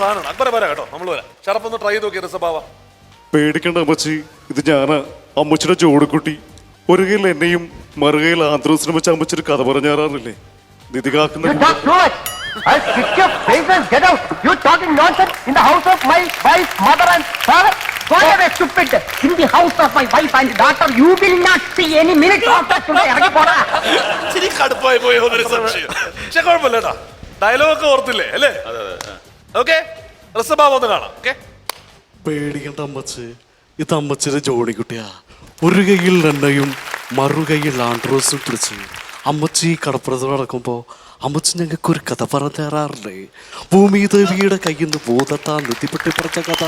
സാധനമാണ് അക്ബറെ വരാം കേട്ടോ നമ്മൾ വരാം ചെറുപ്പം ഒന്ന് ട്രൈ ചെയ്ത് നോക്കിയ രസഭാവ പേടിക്കണ്ട അമ്മച്ചി ഇത് ഞാനാ അമ്മച്ചിയുടെ ജോഡിക്കുട്ടി ഒരു കയ്യിൽ എന്നെയും മറുകയിൽ ആന്ത്രോസിനെ വെച്ച് അമ്മച്ചൊരു കഥ പറഞ്ഞാറില്ലേ നിധി കാക്കുന്ന. I'll kick your face and get out. You're talking nonsense in the house of my wife, mother and father? Go away, stupid. In the house of my wife and daughter, you will not see any minute of that today. ഇറങ്ങി പോടാ. കടുപ്പായി പോയോ എന്നൊരു സംശയം പക്ഷെ കുഴപ്പമില്ല കേട്ടോ dialogue ഒക്കെ ഓർത്തില്ലേ അല്ലേ ഓക്കെ ഒന്ന് കാണാം. ഓക്കെ പേടിക്കണ്ട അമ്മച്ചി. ഇത് അമ്മച്ചിയുടെ ജോണിക്കുട്ടിയാ ഒരു കയ്യിൽ എണ്ണയും മറുകൈയിൽ ആൻഡ്രോസും പിടിച്ച്. അമ്മച്ചി കടപ്പുറത്ത് നടക്കുമ്പോ അമ്മച്ചി ഞങ്ങൾക്ക് ഒരു കഥ പറഞ്ഞു തരാറില്ലേ ഭൂമിദേവിയുടെ കയ്യിൽ നിന്ന് ഭൂതത്താ നിധിപ്പെട്ടി പറഞ്ഞ കഥ.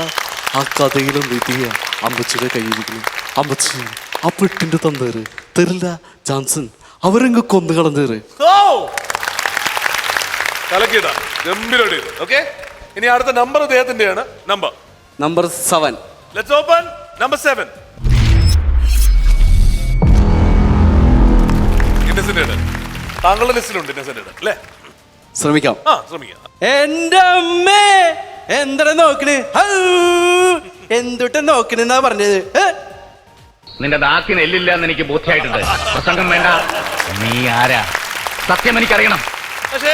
ആ കഥയിലും നിധിയ അമ്മച്ചിയുടെ കയ്യിരിക്കുന്നു അമ്മച്ചി ആ പെട്ടിന്റെ തന്നേര് തരില്ല ജാൻസൺ. അവരങ്ങ് കൊന്നു കളഞ്ഞേര്. ഓ കലക്കിട ഗംഭീരമായിട്ട് ഓക്കെ ഇനി അടുത്ത number ഇദ്ദേഹത്തിന്റെയാണ്. Number number seven let's open number seven Innocent താങ്കളുടെ ലിസ്റ്റിലുണ്ട് ഇന്നസെന്റ് അല്ലേ? ശ്രമിക്കാം. ആ ശ്രമിക്കാം. എന്റെ അമ്മേ എന്താണ് നോക്കണ്? ഹൗ! എന്തുട്ട് നോക്കണെന്നാ പറഞ്ഞത്? നിന്റെ ദാക്കിന് എല്ലില്ല എന്ന് എനിക്ക് ബോധ്യമായിട്ടുണ്ട് പ്രസംഗം വേണ്ട. നീ ആരാ? സത്യം എനിക്കറിയണം. പക്ഷേ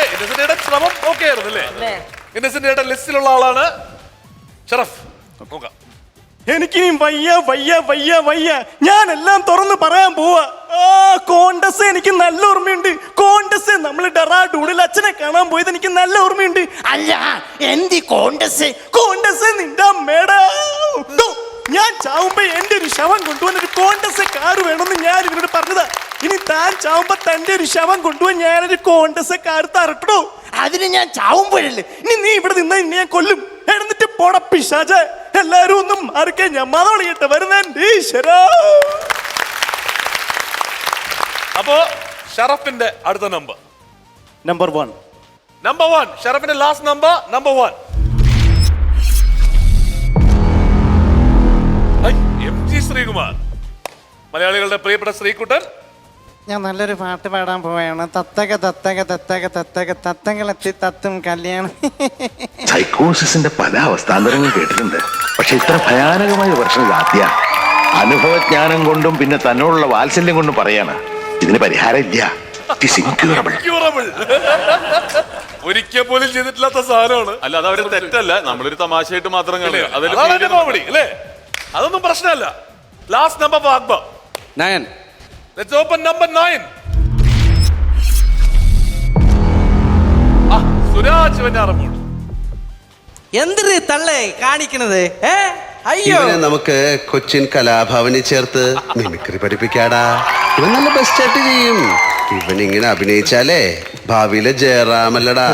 ശ്രമം ഓക്കെ ആയിരുന്നു അല്ലേ? ഇന്നസെന്റയുടെ ലിസ്റ്റിലുള്ള ആളാണ് ഷറഫ്. നോക്കാം. എനിക്കിനിയും വയ്യ വയ്യ വയ്യ വയ്യ. ഞാൻ എല്ലാം തുറന്ന് പറയാൻ പോവാ. ആ കോണ്ടസ് എനിക്ക് നല്ല ഓർമ്മയുണ്ട്. കോണ്ടസ് നമ്മൾ ഡറാഡൂണിൽ അച്ഛനെ കാണാൻ പോയത് എനിക്ക് നല്ല ഓർമ്മയുണ്ട്. അല്ല എന്തി കോണ്ടസ് കോണ്ടസ് നിന്റെ അമ്മേടാ. ഞാൻ ചാവുമ്പോ എന്റെ ഒരു ശവം കൊണ്ടുവന്നിട്ട് കോണ്ടസ് കാറ് വേണമെന്ന് ഞാൻ ഇവരോട് പറഞ്ഞതാ. ഇനി താൻ ചാവുമ്പോ തന്റെ ഒരു ശവം കൊണ്ടുപോയി ഞാനൊരു കോണ്ടസ് കാർത്ത് അറക്കണോ? അതിന് ഞാൻ ചാവുമ്പോഴല്ലേ? ഇനി നീ ഇവിടെ നിന്ന് ഇനി ഞാൻ കൊല്ലും. എഴുന്നിട്ട് പോട പിശാജ. എല്ലാരും ഒന്നും മാറിക്കാൻ ഞാൻ മതവളിയിട്ട് വരുന്ന ഈശ്വരാ. അപ്പോ ഷറഫിന്റെ അടുത്ത number number one number one ഷറഫിന്റെ last number number one M G Sreekumar. മലയാളികളുടെ പ്രിയപ്പെട്ട ശ്രീകുട്ടൻ ഞാൻ നല്ലൊരു പാട്ട് പാടാൻ പോവുകയാണ് തത്തക തത്തക തത്തക തത്തക തത്തങ്ങളെത്തി തത്തും കല്യാണം. സൈക്കോസിന്റെ പല അവസ്ഥാന്തരങ്ങളും കേട്ടിട്ടുണ്ട്. പക്ഷെ ഇത്ര ഭയാനകമായ വർഷം പ്രശ്നം ആദ്യ. അനുഭവജ്ഞാനം കൊണ്ടും പിന്നെ തന്നോടുള്ള വാത്സല്യം കൊണ്ടും പറയാണ്. ഇതിന് പരിഹാരമില്ല. ഇല്ല. ഒരിക്കൽ പോലും ചെയ്തിട്ടില്ലാത്ത സാധനമാണ്. അല്ല അത് അവർ തെറ്റല്ല. നമ്മളൊരു തമാശയായിട്ട് മാത്രം അതൊന്നും പ്രശ്നമല്ല. Last number nine. Let's open number nine Suraj Venjaramoodu എന്തിന് തള്ളേ കാണിക്കണത്? ഏ? അയ്യോ. ഇവനെ നമുക്ക് കൊച്ചിൻ കലാഭവനിൽ ചേർത്ത് മിമിക്രി പഠിപ്പിക്കാടാ. ഇവൻ നല്ല ബെസ്റ്റ് ആയിട്ട് ചെയ്യും. ഇവൻ ഇങ്ങനെ അഭിനയിച്ചാലേ ഭാവിയിലെ ജയറാമല്ലടാ.